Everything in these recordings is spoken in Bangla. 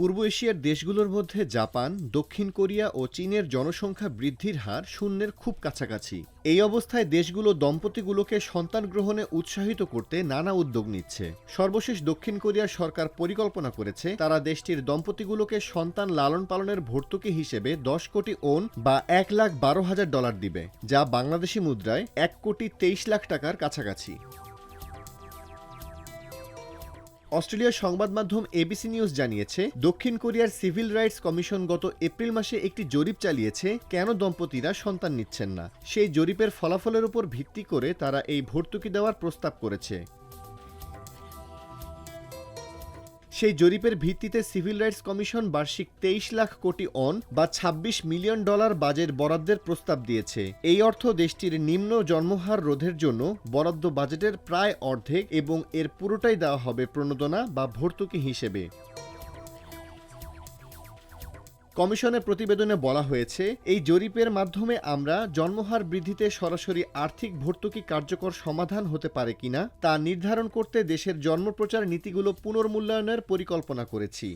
পূর্ব এশিয়ার দেশগুলোর মধ্যে জাপান, দক্ষিণ কোরিয়া ও চীনের জনসংখ্যা বৃদ্ধির হার শূন্যের খুব কাছাকাছি। এই অবস্থায় দেশগুলো দম্পতিগুলোকে সন্তান গ্রহণে উৎসাহিত করতে নানা উদ্যোগ নিচ্ছে। সর্বশেষ দক্ষিণ কোরিয়ার সরকার পরিকল্পনা করেছে, তারা দেশটির দম্পতিগুলোকে সন্তান লালন পালনের ভর্তুকি হিসেবে দশ কোটি ওন বা এক লাখ বারো হাজার ডলার দিবে, যা বাংলাদেশি মুদ্রায় এক কোটি তেইশ লাখ টাকার কাছাকাছি। অস্ট্রেলিয়ার সংবাদ মাধ্যম এবিসি নিউজ জানিয়েছে, দক্ষিণ কোরিয়ার সিভিল রাইটস কমিশন গত এপ্রিল মাসে একটি জরিপ চালিয়েছে, কেন দম্পতিরা সন্তান নিচ্ছেন না? সেই জরিপের ফলাফলের উপর ভিত্তি করে তারা এই ভর্তুকি দেওয়ার প্রস্তাব করেছে। সেই জরিপের ভিত্তিতে সিভিল রাইটস কমিশন বার্ষিক তেইশ লাখ কোটি অন বা ২৬ মিলিয়ন ডলার বাজেট বরাদ্দের প্রস্তাব দিয়েছে। এই অর্থ দেশটির নিম্ন জন্মহার রোধের জন্য বরাদ্দ বাজেটের প্রায় অর্ধেক এবং এর পুরোটাই দেওয়া হবে প্রণোদনা বা ভর্তুকি হিসেবে। কমিশনের প্রতিবেদনে বলা হয়েছে, এই জরিপের মাধ্যমে আমরা জন্মহার বৃদ্ধিতে সরাসরি আর্থিক ভর্তুকি কার্যকর সমাধান হতে পারে কিনা তা নির্ধারণ করতে দেশের জন্মপ্রচার নীতিগুলো পুনর্মূল্যায়নের পরিকল্পনা করেছি।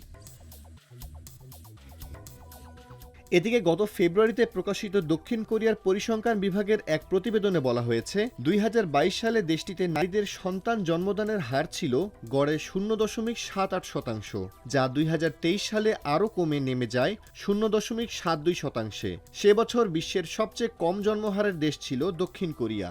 এদিকে গত ফেব্রুয়ারিতে প্রকাশিত দক্ষিণ কোরিয়ার পরিসংখ্যান বিভাগের এক প্রতিবেদনে বলা হয়েছে, দুই হাজার বাইশ সালে দেশটিতে নারীদের সন্তান জন্মদানের হার ছিল গড়ে শূন্য দশমিক সাত আট শতাংশ, যা দুই হাজার তেইশ সালে আরও কমে নেমে যায় শূন্য দশমিক সাত দুই শতাংশে। সে বছর বিশ্বের সবচেয়ে কম জন্মহারের দেশ ছিল দক্ষিণ কোরিয়া।